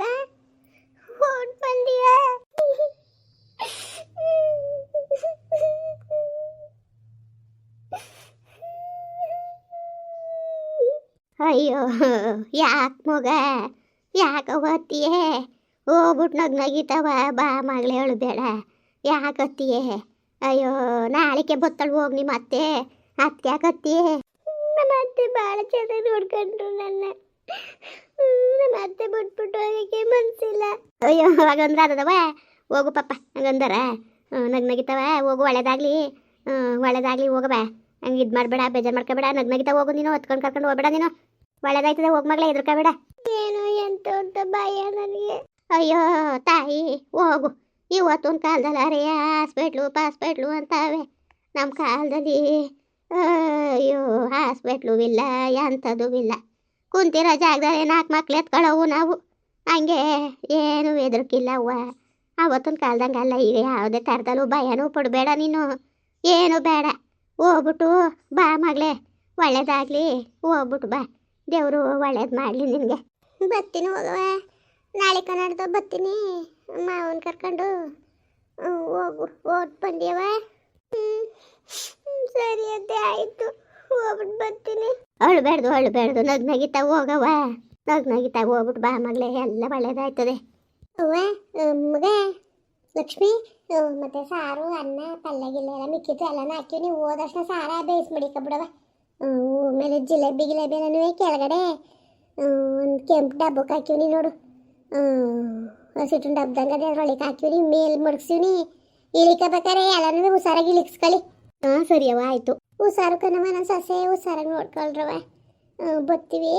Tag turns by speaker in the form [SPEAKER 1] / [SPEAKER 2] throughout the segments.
[SPEAKER 1] ಮಗ ಓಡ್ ಬಂದಿಯ ಅಯ್ಯೋ ಯಾಕೆ ಮಗ ಯಾಕೆ ಓದ್ತೀಯೇ ಹೋಗ್ಬಿಟ್ಟು ನಗ್ ನಗಿತಾವ ಬಾ ಮಗಳೇ ಬೇಡ ಯಾಕತ್ತೀಯೇ ಅಯ್ಯೋ ನಾಳೆಗೆ ಬತ್ತಳು ಹೋಗಿ ನಿಮ್ಮ ಅತ್ತೆ ಅದಕ್ಕೆ ಯಾಕತ್ತೀಯೇ ನಮ್ಮ ಅತ್ತೆ ಭಾಳ ಚೆನ್ನಾಗಿ ನೋಡ್ಕೊಂಡ್ರು ನನ್ನ ಹ್ಮ್, ನಮ್ಮ ಅತ್ತೆ ಬಿಟ್ಬಿಟ್ಟು ಹೋಗಕ್ಕೆ ಮನ್ಸಿಲ್ಲ. ಅಯ್ಯೋ ಅವಾಗ ಅದದವ ಹೋಗು ಪಪ್ಪ ಹಂಗಂದಾರ ನಗ್ ನಗಿತಾವ? ಹೋಗು ಒಳ್ಳೇದಾಗ್ಲಿ. ಹ್ಮ್, ಒಳ್ಳೇದಾಗ್ಲಿ ಹೋಗವ ಹಂಗೆ ಇದು ಮಾಡಬೇಡ ಬೇಜಾರು ಮಾಡ್ಕೋಬೇಡ ನಗ್ ನಗಿತಾ ಹೋಗು ನೀನು ಹೊತ್ಕೊಂಡು ಕರ್ಕೊಂಡು ಹೋಗ್ಬೇಡ ನೀನು. ಒಳ್ಳೇದಾಯ್ತದೆ ಹೋಗ್ ಮಗಳೇ ಎದ್ರಕಬೇಡ ಏನು ಎಂತ ಭಯ ನನಗೆ. ಅಯ್ಯೋ ತಾಯಿ ಹೋಗು. ಇವತ್ತೊಂದು ಕಾಲದಲ್ಲಿ ಅರೇ ಹಾಸ್ಪಿಟ್ಲು ಪಾಸ್ಪಿಟ್ಲು ಅಂತಾವೆ. ನಮ್ಮ ಕಾಲದಲ್ಲಿ ಅಯ್ಯೋ ಹಾಸ್ಪಿಟ್ಲು ಇಲ್ಲ ಎಂಥದ್ದು ಇಲ್ಲ ಕುಂತಿರೋ ಜಾಗದಲ್ಲಿ ನಾಲ್ಕು ಮಕ್ಳು ಎತ್ಕೊಳ್ಳವು ನಾವು. ಹಂಗೆ ಏನು ಹೆದರ್ಕಿಲ್ಲ ಅವ್ವ ಅವತ್ತಿನ ಕಾಲದಂಗೆ ಅಲ್ಲ ಈಗ ಯಾವುದೇ ಥರದಲ್ಲೂ ಭಯನೂ ಪಡಬೇಡ ನೀನು. ಏನು ಬೇಡ. ಹೋಗ್ಬಿಟ್ಟು ಬಾ ಮಗಳೇ. ಒಳ್ಳೇದಾಗಲಿ ಹೋಗ್ಬಿಟ್ಟು ಬಾ. ದೇವರು ಒಳ್ಳೇದು ಮಾಡಲಿ ನಿನಗೆ. ಬರ್ತೀನಿ ಹೋಗವ ನಾಳೆ ಕನ್ನಡದ ಬರ್ತೀನಿ. ಮಾವನ್ ಕರ್ಕೊಂಡು. ಹೋಗು. ಓಟ್ ಬಂದ್ಯವ ಸರಿ ಅದೇ ಆಯಿತು. ಹೋಗ್ಬಿಟ್ಟು ಬರ್ತೀನಿ. ಅಳ್ಬೇಡ್ದು ಅಳ್ಬೇಡ್ದು ನಗ್ ನಗಿತಾ ಹೋಗವ ನಗ್ ನಗಿತಾ ಹೋಗ್ಬಿಟ್ಟು ಬಾ ಮಗಳೇ. ಎಲ್ಲ ಒಳ್ಳೇದಾಯ್ತದೆ. ಮಗ, ಲಕ್ಷ್ಮಿ ಮತ್ತೆ ಸಾರು, ಅನ್ನ, ಪಲ್ಯ ಗಿಲ್ಲ ಎಲ್ಲ ಮಿಕ್ಕಿತ್ತು ಎಲ್ಲನೂ ಹಾಕಿ ನೀವು ಹೋದಷ್ಟು ಸಾರ ಬೇಯಿಸಿ ಮಡಿಕೊಬಿಡವ ಆಮೇಲೆ ಜಿಲೇಬಿ, ಗಿಲೇಬಿ ಎಲ್ಲನೂ ಕೆಳಗಡೆ ಒಂದು ಕೆಂಪು ಡಬ್ಬಕ್ಕೆ ಹಾಕಿವ್ನಿ ನೋಡು. ಹಸಿಟ್ಟು ಡಬ್ದಂಗೆ ಅದೇ ಅದ್ರೊಳಗೆ ಹಾಕಿವ್ನಿ ಮೇಲ್ ಮಡಗ್ಸಿವ್ನಿ ಇಳಿಕಬೇಕಾರೆ ಎಲ್ಲನೂ ಹುಷಾರಾಗಿ ಇಳಿಸ್ಕೊಳ್ಳಿ. ಹಾಂ ಸರಿಯವ್ವ ಆಯಿತು. ಹುಷಾರು ಕಣವ ನನ್ನ ಸೊಸೆ ಹುಷಾರಾಗಿ ನೋಡ್ಕೊಳ್ರವ ಬತ್ತೀವಿ. ಬರ್ತೀವಿ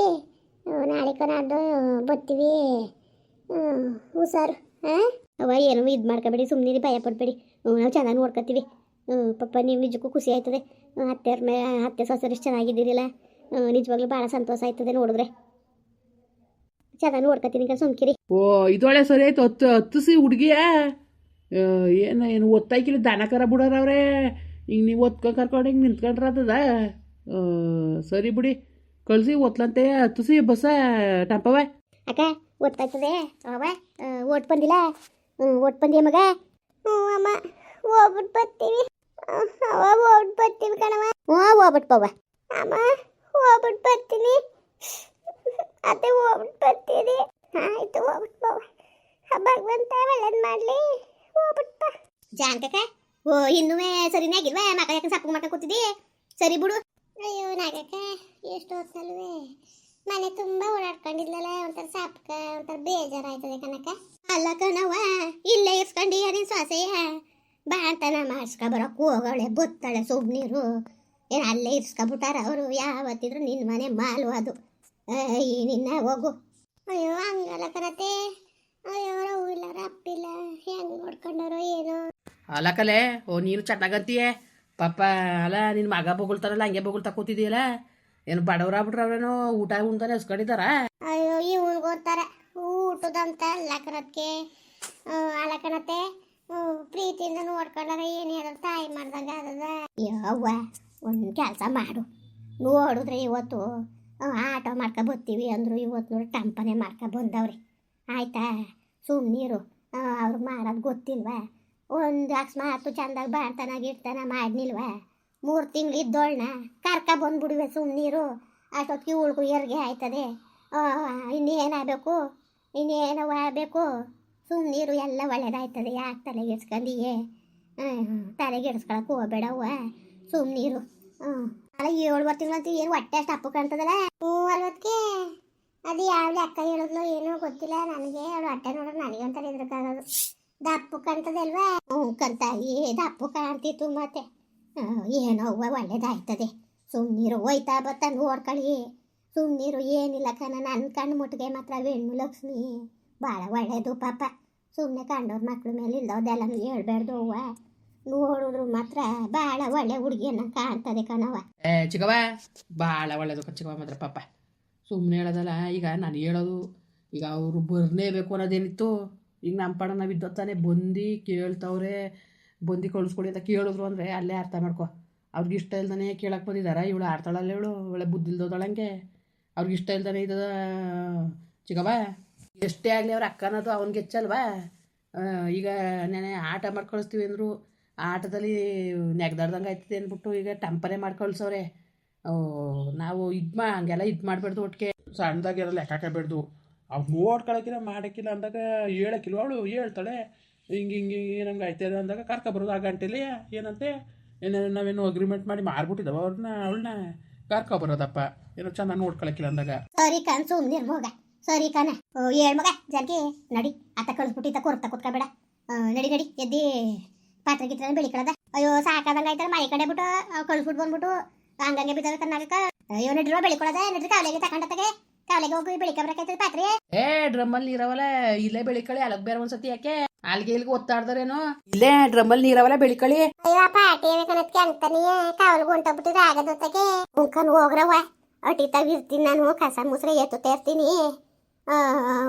[SPEAKER 1] ನಾಳೆ ನಾಳೆ ಕನಾಡ್ದು ಬರ್ತೀವಿ ಹ್ಮ್, ಹುಷಾರು ಹಾಂ ಅವ ಏನು ಇದು ಮಾಡ್ಕೊಬೇಡಿ ಸುಮ್ಮನೆ ಭಯ ಪಡಬೇಡಿ. ನಾವು ಚೆನ್ನಾಗಿ ನೋಡ್ಕೊತೀವಿ. ಹ್ಞೂ ಪಾಪ ನೀವು ನಿಜಕ್ಕೂ ಖುಷಿ ಆಯ್ತದೆ. ಅತ್ತೆಯವ್ರ ಮೇಲೆ ಅತ್ತೆ ಸೊಸೆರು ಎಷ್ಟು ಚೆನ್ನಾಗಿದ್ದೀರಿಲ್ಲ. ನಿಜವಾಗ್ಲೂ ಭಾಳ ಸಂತೋಷ ಆಯ್ತದೆ ನೋಡಿದ್ರೆ. ಚೆನ್ನಾಗಿ ನೋಡ್ಕೊತೀನಿ ಈಗ ಸುಮ್ಕಿರಿ.
[SPEAKER 2] ಓ ಇದೊಳೆ ಸರಿ ಆಯ್ತು. ಹತ್ತು ಹತ್ತಿಸಿ ಹುಡುಗಿಯ? ಏನು ಏನು ಒತ್ತಾಯ್ಕಿಲ್ಲ ದನ ಕರ ಬಿಡೋರವ್ರೆ ಹಿಂಗೆ ನೀವು ಒತ್ಕೊ ಕರ್ಕೊಂಡು ಹಿಂಗೆ ನಿಂತ್ಕೊಂಡ್ರೆ ಆತದ ಆ, ಸರಿ ಬಿಡಿ. ಕಳ್ಸಿ ಒತ್ಲಂತೆ ಹತ್ತಿಸಿ ಬಸ್ಸ ಟಂಪವ
[SPEAKER 1] ಅಕ್ಕ ಓದ್ತಾಯ್ತದೆ ಅವ ಓಟ್ ಬಂದಿಲ್ಲ? ಹ್ಞೂ ಓಟ್ ಬಂದಿಯ ಮಗ? ಹ್ಞೂ ಅಮ್ಮ ಹೋಗ್ಬಿಟ್ಟು ಬರ್ತೀವಿ. ಅವ ಹೋಗ್ಬಿಟ್ಟು ಬರ್ತೀವಿ ಕಣವ ಹ್ಞೂ ಹೋಗ್ಬಿಟ್ಟು ಪವ ಅಮ್ಮ ಹೋಗ್ಬಿಟ್ಟು ಬರ್ತೀನಿ. ಅದೇ ಹೋಗ್ಬಿಟ್ಟು ಬರ್ತೀನಿ ಆಯ್ತು ಹೋಗ್ಬಿಟ್ಟು ಪವ್ವ. ಭಗವಂತ ಒಳ್ಳೇದು ಮಾಡಲಿ. ಹೋಗ್ಬಿಟ್ಟು ಜಾನ್ಕಕ್ಕ ಓ, ಇನ್ನೂ ಸರಿನೇ ಆಗಿಲ್ವಾ? ಮಕ ಯಾಕೆ ಸಪ್ಪು ಮಕ ಕೂತಿದ್ದಿ? ಸರಿ ಬಿಡು. ಅಯ್ಯೋ, ನಾಗಕ್ಕ, ಎಷ್ಟು ಹೊತ್ತಲ್ವೇ? ಮನೆ ತುಂಬ ಓಡಾಡ್ಕೊಂಡಿದ್ಲಲ್ಲ ಒಂಥರ ಸಾಪ್ಕ ಒಂಥರ ಬೇಜಾರಾಯ್ತದೆ ಕನಕ ಅಲ್ಲ ಕಣವ ಇಲ್ಲೇ ಇರ್ಸ್ಕೊಂಡು ನೀನ್ ಸೊಸೆಯ? ಬಾಣ್ತನ ಮಾಡಿಸ್ಕೊ ಬರೋಕು ಹೋಗಳೆ ಬುತ್ತಳೆ ಸುಬ್ನೀರು ಏನು ಅಲ್ಲೇ ಇರ್ಸ್ಕೊಬಿಟ್ಟಾರ ಅವರು, ಯಾವತ್ತಿದ್ರು ನಿನ್ನ ಮನೆ ಮಾಲು ಅದು. ಏ ನಿನ್ನ ಹೋಗು. ಅಯ್ಯೋ, ಹಂಗಲ್ಲ ಕರತೆ ಅಯ್ಯೋ ಇಲ್ಲ ರಪ್ಪಿಲ್ಲ. ಹೆಂಗೆ ನೋಡ್ಕೊಂಡಾರೋ ಏನೋ.
[SPEAKER 2] ಅಲ್ಲ ಕಲೆ ಓ ನೀನು ಚೆನ್ನಾಗಂತೀಯ ಪಾಪ ಅಲ್ಲ ನಿನ್ನ ಮಗ ಬೊಗಳ್ತಾರಲ್ಲ ಹಂಗೆ ಬೊಗಳ್ತಾ ಕೂತಿದೀಯಲ್ಲ ಏನು ಬಡವ್ರಾಗ್ಬಿಟ್ರವ್ರೇನೋ ಊಟ ಉಣ್ತಾನೆ ಹಸ್ಕೊಂಡಿದಾರ
[SPEAKER 1] ಅಯ್ಯೋ ಈ ಓದ್ತಾರೆ ಊಟದಂತ ಲಕ್ಕನಕ್ಕೆ ಅಲಕನತ್ತೆ ಪ್ರೀತಿಯಿಂದ ನೋಡ್ಕೊಂಡಾರ ಏನು ಹೇಳ ತಾಯಿ ಮಾಡ್ದಂಗೆ ಅದದ ಯವ್ವ ಒಂದು ಕೆಲಸ ಮಾಡು ನೋಡಿದ್ರೆ ಇವತ್ತು ಆಟೋ ಮಾಡ್ಕೊ ಬರ್ತೀವಿ ಅಂದರು ಇವತ್ತು ನೋಡಿ ಟಂಪನೆ ಮಾಡ್ಕೊ ಬಂದವ್ರಿ ಆಯ್ತಾ ಸುಮ್ಮನೀರು ಅವ್ರಿಗೆ ಮಾಡೋದು ಗೊತ್ತಿಲ್ವಾ ಒಂದು ಅಕಸ್ಮಾತು ಚಂದಾಗಿ ಬಾಣ್ತನಾಗ ಇರ್ತಾನ ಮಾಡ್ನಿಲ್ವ? ಮೂರು ತಿಂಗಳು ಇದ್ದೋಳ್ನ ಕರ್ಕ ಬಂದ್ಬಿಡುವೆ ಸುಮ್ಮನೀರು ಅಷ್ಟೊತ್ತಿಗೆ ಉಳ್ಕು ಎರ್ಗೆ ಆಯ್ತದೆ. ಇನ್ನೇನಾಗಬೇಕು ಇನ್ನೇನವ ಆಗಬೇಕು? ಸುಮ್ಮನೀರು ಎಲ್ಲ ಒಳ್ಳೇದಾಯ್ತದೆ. ಯಾಕೆ ತಲೆಗೆಡ್ಸ್ಕೊಂಡಿಯೇ ತಲೆಗೆಡ್ಸ್ಕೊಳಕ್ಕೆ ಹೋಗ್ಬೇಡವ್ವ. ಸುಮ್ಮನೀರು ಹ್ಞೂ ಅಲ್ಲ ಏಳು ತಿಂಗಳಂತ ಏನು ಹೊಟ್ಟೆ ಅಷ್ಟು ಅಪ್ಪು ಕಾಣ್ತದಲ್ಲ? ಹ್ಞೂ ಅದು ಯಾವುದೇ ಅಕ್ಕ ಹೇಳಿದ್ಲು ಏನೂ ಗೊತ್ತಿಲ್ಲ ನನಗೆ. ಅವಳು ಹೊಟ್ಟೆ ನೋಡೋದು ನನಗೆ ಅಂತ ಇದ್ರಕ್ಕಾಗೋದು ದಪ್ಪು ಕಾಣ್ತದಲ್ವಾ? ಹ್ಞೂ ಏ, ದಪ್ಪು ಕಾಣ್ತಿತ್ತು ಮತ್ತೆ. ಏನೋ ಅವ್ವ, ಒಳ್ಳೇದಾಯ್ತದೆ. ಸುಮ್ಮನೀರು ಹೋಯ್ತಾ ಬತ್ತ ನೋಡ್ಕೊಳ್ಳಿ ಸುಮ್ಮನೀರು ಏನಿಲ್ಲ ಕಣ ನನ್ನ ಕಣ್ಣು ಮುಟ್ಟಿಗೆ ಮಾತ್ರ ಹೆಣ್ಣು ಲಕ್ಷ್ಮಿ. ಭಾಳ ಒಳ್ಳೇದು ಪಾಪ. ಸುಮ್ಮನೆ ಕಂಡೋರ್ ಮಕ್ಳ ಮೇಲೆ ಇಲ್ದವ್ದೆಲ್ಲ ಹೇಳ್ಬಾರ್ದು ಅವ್ವ. ನೋಡಿದ್ರು ಮಾತ್ರ ಭಾಳ ಒಳ್ಳೆ ಹುಡುಗಿಯನ್ನ ಕಾಣ್ತದೆ ಕಣವ
[SPEAKER 2] ಏ ಚಿಕ್ಕವ ಭಾಳ ಒಳ್ಳೇದು ಚಿಕ್ಕವ ಮಾತ್ರ ಪಾಪ. ಸುಮ್ಮನೆ ಹೇಳೋದಲ್ಲ, ಈಗ ನಾನು ಹೇಳೋದು, ಈಗ ಅವರು ಬರ್ಲೇಬೇಕು ಅನ್ನೋದೇನಿತ್ತು ಈಗ ನಮ್ಮ ಪಾಡ ನಾವು ಇದ್ದತ್ತಾನೆ ಬಂದು ಕೇಳ್ತವ್ರೆ ಬಂದು ಕಳಿಸ್ಕೊಡಿ ಅಂತ ಕೇಳಿದ್ರು ಅಂದರೆ ಅಲ್ಲೇ ಅರ್ಥ ಮಾಡ್ಕೊ. ಅವ್ರಿಗೆ ಇಷ್ಟ ಇಲ್ದಾನೆ ಕೇಳಕ್ಕೆ ಬಂದಿದ್ದಾರೆ ಇವಳು ಆಡ್ತಾಳಲ್ಲ ಇವಳು ಒಳ್ಳೆ ಬುದ್ಧಿ ಇಲ್ದೋದಳಂಗೆ ಅವ್ರಿಗೆ ಇಷ್ಟ ಇಲ್ದಾನೆ ಇದ್ದದ ಚಿಕ್ಕವ ಎಷ್ಟೇ ಆಗಲಿ ಅವ್ರ ಅಕ್ಕನದು ಅವ್ನಿಗೆ ಹೆಚ್ಚಲ್ವಾ ಆ, ಈಗ ನೆನೆ ಆಟ ಮಾಡಿ ಕಳಿಸ್ತೀವಿ ಅಂದರು ಆಟದಲ್ಲಿ ನೆಗ್ದಾಡ್ದಂಗೆ ಆಯ್ತದೆ ಅಂದ್ಬಿಟ್ಟು ಈಗ ಟಂಪರೇ ಮಾಡಿ ಕಳಿಸೋರೆ ನಾವು ಇದು ಮಾ ಹಂಗೆಲ್ಲ ಇದು ಮಾಡಬಾರ್ದು ಒಟ್ಟಿಗೆ
[SPEAKER 3] ಸಣ್ಣದಾಗೆಲ್ಲ ಲೆಕ್ಕ ಹಾಕಬೇಡ್ದು ಅವ್ರು ನೋಡ್ಕೊಳಕಿಲ್ಲ ಮಾಡಕ್ಕಿಲ್ಲ ಅಂದಾಗ ಹೇಳಕ್ಕಿಲ್ಲ ಅವಳು ಹೇಳ್ತಾಳೆ, ಹಿಂಗೆ ಹಿಂಗೆ ನಮ್ಗೆ ಆಯ್ತದ ಅಂದಾಗ ಕರ್ಕೊಬರೋದು ಆ ಗಂಟೆಲಿ, ಏನಂತೆ ಏನೇನು ನಾವೇನು ಅಗ್ರಿಮೆಂಟ್ ಮಾಡಿ ಮಾರ್ಬಿಟ್ಟಿದ್ದಾವ ಅವ್ರನ್ನ, ಅವಳನ್ನ ಕರ್ಕೊಬರೋದಪ್ಪ ಏನೋ ಚೆನ್ನಾಗಿ ನೋಡ್ಕೊಳಕ್ಕಿಲ್ಲ ಅಂದಾಗ.
[SPEAKER 1] ಸರಿ ಕಣ್ ಸುಮ್ಮನೆ ಮಗ. ಸರಿ ಕಣ. ಏಳ್ ಮಗ ಜಲ್ಗೆ ನಡಿ ಅತ್ತ ಕಳಿಸ್ಬಿಟ್ಟು ಇತ್ತ ಕೊರ್ತಾ ಕುತ್ಕೊಬೇಡ. ನಡಿ ನಡಿ, ಎದ್ದಿ ಪಾತ್ರೆ ಗಿತ್ರ ಬೆಳಿಕಳದ ಅಯ್ಯೋ, ಸಾಕಾದಂಗ ಆಯ್ತಲ್ಲ, ಮನೆ ಕಡೆ ಬಿಟ್ಟು ಕಳಿಸ್ಬಿಟ್ಟು ಬಂದ್ಬಿಟ್ಟು ಹಂಗಂಗೆ ಬಿದ್ದಾವೆ ಕನ್ನಾಗಕ್ಕೆ ಅಯ್ಯೋ, ನಡಿರೋ ಬೆಳಿಕೊಳದ ನಡ್ರಿ ಕಾವಲಿಗೆ ತಕೊಂಡತ್ತಗೆ ಕಾವಲೆಗೆ ಹೋಗಿ ಬೆಳಿಕ ಬರಕೈತದ ಪಾತ್ರೆ?
[SPEAKER 2] ಏ ಡ್ರಮ್ಮಲ್ಲಿ ನೀರವಲ್ಲ ಇಲ್ಲೇ ಬೆಳಿಕಳಿ ಅಲಗ್ ಬೇರೆ ಒಂದ್ಸತಿ ಯಾಕೆ? ಅಲ್ಲಿಗೆ ಇಲ್ಲಿಗೆ ಒತ್ತಾಡ್ದಾರೇನು? ಇಲ್ಲೇ ಡ್ರಮ್ಮಲ್ಲಿ ನೀರವಲ್ಲ ಬೆಳಿಕಳಿ.
[SPEAKER 1] ಅಯ್ಯೋ ಪಾಟಿ ಕಣತ್ಕೆ ಅಂತಾನೆ ಕಾವಲ್ಗೆ ಹೊಂಟೋಗ್ಬಿಟ್ಟಿದ್ರೆ ಆಗದೊತ್ತಗೆ ಉಂಕನ್ ಹೋಗ್ರವ ಅಟಿತಾವ್ ಇರ್ತೀನಿ ನಾನು ಕಸ ಮುಸ್ರೆ ಎತ್ತು ತೇರ್ತೀನಿ. ಆ,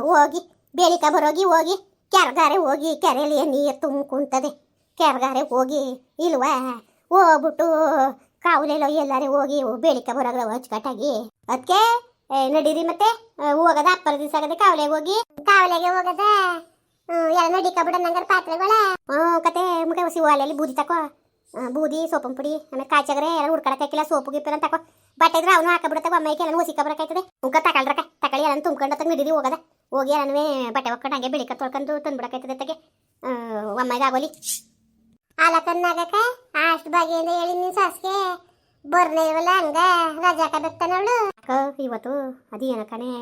[SPEAKER 1] ಹೋಗಿ ಬೇಲಿಕ ಬರೋಗಿ ಹೋಗಿ ಕೆರೆಗಾರೆ ಹೋಗಿ ಕೆರೆಯಲ್ಲಿ ನೀರು ತುಂಬ್ಕೊಂತದೆ. ಕೆರೆಗಾರೆ ಹೋಗಿ ಇಲ್ವಾ? ಹೋಗ್ಬಿಟ್ಟು ಕಾವಲೆಲ್ಲ ಎಲ್ಲಾರೆ ಹೋಗಿ ಬೇಲಿಕ ಬರೋಗ್ರ ಅಚ್ಚುಕಟ್ಟಾಗಿ. ಅದಕ್ಕೆ ನಡೀರಿ ಮತ್ತೆ ಹೋಗದ, ಅಪ್ಪರ ದಿವಸ ಆಗದೆ ಕಾವಲೆಗೆ ಹೋಗಿ. ಕಾವಲೆಗೆ ಹೋಗದ ಎಲ್ಲ ನಡಿಕ ಬಿಡ ನಂಗಾರ ಪಾತ್ರೆಗಳ. ಕತೆ, ಮುಖ ಹಸಿ ಒಲೆಯಲ್ಲಿ ಬೂದಿ ತಕೋ. ಬೂದಿ, ಸೋಪನ್ ಪುಡಿ, ಆಮೇಲೆ ಕಾಚಾಗ್ರೆ ಎಲ್ಲ ಹುಡ್ಕಡಕ್ಕಾಕಿಲ್ಲ ಸೋಪು ಗಿಪ್ಪು ಅಂತ ತಕೋ. ಬಟ್ಟೆ ಇದ್ರೆ ಅವನು ಹಾಕಬಿಡತ್ತೆ ಒಮ್ಮೆಗೆ ಎಲ್ಲ ಹೊಸಿ ಕಬ್ರಕ್ಕಾಯ್ತದೆ ಉಂಕ ತಕಳ್ರಕ ತಕಳಿ ಎಲ್ಲ ತುಂಬ್ಕೊಂಡು ತಗ ನಡೀರಿ, ಹೋಗದ. ಹೋಗಿ ಎಲ್ಲನೂ ಬಟ್ಟೆ ಒಕ್ಕೊಂಡು ಹಂಗೆ ಬೆಳಿಕ ತೊಳ್ಕೊಂಡು ತಂದ್ಬಿಡಕಾಯ್ತದೆ ತಗೆ ಅಮ್ಮಗೆ ಆಗೋಲಿ. ಆಲಕನ್ನಾಗಕ ಅಷ್ಟು ಬಾಗಿಯಿಂದ ಹೇಳಿ ನಿನ್ ಸಾಸ್ಗೆ. ಬರ್ಲೇವಲ್ಲ ಹಂಗ, ರಜಾ ಹಾಕಬೇಕ್ತಾನವಳು ಇವತ್ತು ಅದೇನ ಕಣೆ,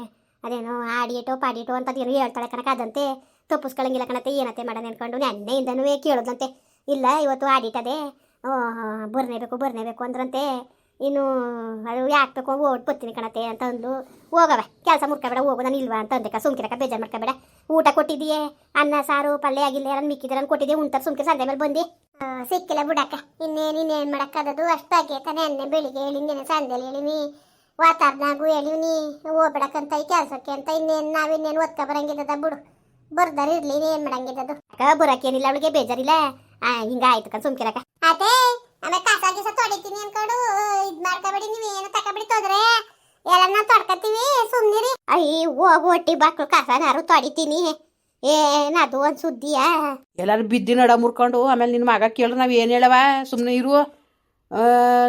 [SPEAKER 1] ಅದೇನೋ ಆಡಿಯಟೋ ಪಾಡಿಯಟೋ ಅಂತ ಅದೇನೋ ಹೇಳ್ತಾಳೆ ಕಣಕ ಅದಂತೆ ತಪ್ಪಿಸ್ಕೊಳ್ಳಂಗಿಲ್ಲ ಕಣತೆ ಏನತ್ತೆ ಮಾಡೋಣ ಅನ್ಕೊಂಡು, ನೆನ್ನೆಯಿಂದನೂ ಕೇಳೋದಂತೆ ಇಲ್ಲ, ಇವತ್ತು ಆಡಿಟದೆ ಬುರ್ನೆ ಬೇಕು ಅಂದ್ರಂತೆ, ಇನ್ನು ಅದು ಯಾಕೆ ಬೇಕು ಓಡ್ ಬರ್ತೀನಿ ಕಣತೆ ಅಂತ ಅಂದು ಹೋಗವೆ ಕೆಲಸ ಮುರ್ಕೋಬೇಡ, ಹೋಗು, ನಾನು ಇಲ್ವಾ ಅಂತ ಅಂದೆ ಸುಮ್ಕಿರಕ ಬೇಜಾರು ಮಾಡ್ಕೋಬೇಡ. ಊಟ ಕೊಟ್ಟಿದ್ದೀಯ? ಅನ್ನ, ಸಾರು, ಪಲ್ಯ ಆಗಿಲ್ಲ ಯಾರು ಮಿಕ್ಕಿದ್ರೆ ಕೊಟ್ಟಿದ್ದೆ ಉಂಟಾರ ಸುಮ್ಕೆ ಸಂಜೆ ಮೇಲೆ ಬಂದು. ಸಿಕ್ಕಿಲ್ಲ ಬಿಡಕ್ಕ ಇನ್ನೇನು ಇನ್ನೇನು ಮಾಡೋಕ್ಕದು ಅಷ್ಟಾಗಿ ತಾನೇ ಅನ್ನೆ ಬೆಳಿಗ್ಗೆ ಹೇಳಿ ಇನ್ನೇನು ಸಂಜೆಲಿ ಹೇಳಿನಿ. ವಾತಾವರಣಾಗು ಹೋಗ್ಬಿಡಕ್ಕಂತ ಈ ಕೆಲಸಕ್ಕೆ ಅಂತ ಇನ್ನೇನು ನಾವಿನ್ನೇನು ಒತ್ಕ ಬರಂಗಿದ್ದದ ಬಿಡು. ಬರ್ದಾರ ಇರ್ಲಿ ಏನ್ ಮಾಡಂಗಿದ್ದದು? ಅಕ್ಕ ಬರಕ್ಕೇನಿಲ್ಲ ಅವಳಿಗೆ ಬೇಜಾರಿಲ್ಲ. ಆ ಹಿಂಗ ಆಯ್ತು ಕಣ್ ಸುಮ್ಕಿರಕ ಅದೇ ಆಮೇಲೆ ಕಾಸಾಗಿ ಸಹ ತೊಡಿತೀನಿ ಅನ್ಕೊಂಡು. ಇದ್ ಮಾಡ್ಕೋಬೇಡಿ ನೀವು ಏನು ತಕೊಬಿಡಿ ತೊಂದ್ರೆ ಎಲ್ಲ ತೊಡ್ಕತ್ತೀವಿ ಸುಮ್ನಿರಿ. ಅಯ್ಯ ಹೋಗು ಒಟ್ಟಿ ಬಾಕ್ಳು ಕಸನಾರು ತೊಡಿತೀನಿ. ಏನದು ಒಂದ್ ಸುದ್ದಿಯಾ?
[SPEAKER 2] ಎಲ್ಲಾರು ಬಿದ್ದಿ ನಡ ಮುರ್ಕೊಂಡು ಆಮೇಲೆ ನಿನ್ನ ಮಗ ಕೇಳ್ರಿ ನಾವು ಏನು ಹೇಳವ? ಸುಮ್ಮನೆ ಇರು.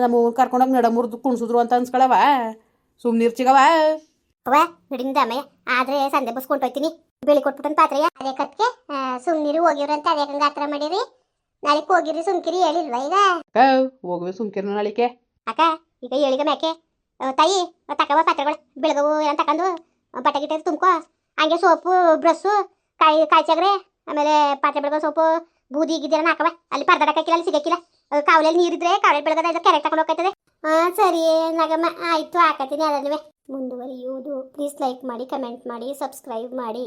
[SPEAKER 2] ನಮ್ಮ ಕರ್ಕೊಂಡೋಗಿ ನಡ ಮುರಿದು ಕುಣ್ಸಿದ್ರು ಅಂತ ಅನ್ಸ್ಕೊಳವ. ಸುಮ್ಮನೆ ಇರ್ಚಿಗವ
[SPEAKER 1] ಅವ್ವ ಬಿಡಿಂದ ಅಮ್ಮಯ್ಯ. ಆದ್ರೆ ಸಂದೆ ಬಸ್ ಕೊಂಡೋಯ್ತೀನಿ ಬೆಳಿ ಕೊಟ್ಬಿಟ್ಟನ್ ಪಾತ್ರೆಯ. ಅದೇ ಕತ್ಗೆ ಸುಮ್ನಿರಿ ಹೋಗಿವ್ರಿ ಅಂತ ಅದೇ ಹಂಗ ಆತರ ಮಾಡಿರಿ. ನಾಳೆ ಹೋಗಿರಿ ಸುಮ್ಕಿರಿ ಹೇಳಿಲ್ವಾ ಈಗ?
[SPEAKER 2] ಅಕ್ಕ ಹೋಗುವೆ ಸುಮ್ಕಿರ್ನ ನಾಳಿಕೆ.
[SPEAKER 1] ಅಕ್ಕ ಈಗ ಹೇಳಿಗ ಮ್ಯಾಕೆ. ತಾಯಿ ತಕವ ಪಾತ್ರೆಗಳು ಬೆಳಗವು ಎಲ್ಲ ತಕೊಂಡು ಬಟ್ಟೆ ಗಿಟ್ಟೆ ತುಂಬ್ಕೋ. ಹಂಗೆ ಸೋಪು ಬ್ರಸ್ಸು ಕಾಯಿ ಕಾಯ್ಚಾಗ್ರೆ ಆಮೇಲೆ ಪಾತ್ರೆ ಬೆಳಗೋ ಸೋಪು ಬೂದಿ ಗಿದಿರ ಹಾಕವ. ಅಲ್ಲಿ ಪರ್ದಾಡಕ್ಕಿಲ್ಲ ಅಲ್ಲಿ ಸಿಗಕ್ಕಿಲ್ಲ ಕಾವಲಲ್ಲಿ ನೀರಿದ್ರೆ ಕಾವಲೆ ಬೆಳಗದ ಇಲ್ಲ ಕೆರೆ ತಗೊಂಡು ಹೋಗ್ತದೆ. ಹಾಂ, ಸರಿ ನಗಮ್ಮ ಆಯಿತು, ಹಾಕತ್ತೀನಿ ಅದಲ್ಲವೇ ಮುಂದುವರಿಯುವುದು. ಪ್ಲೀಸ್ ಲೈಕ್ ಮಾಡಿ ಕಮೆಂಟ್ ಮಾಡಿ ಸಬ್ಸ್ಕ್ರೈಬ್ ಮಾಡಿ.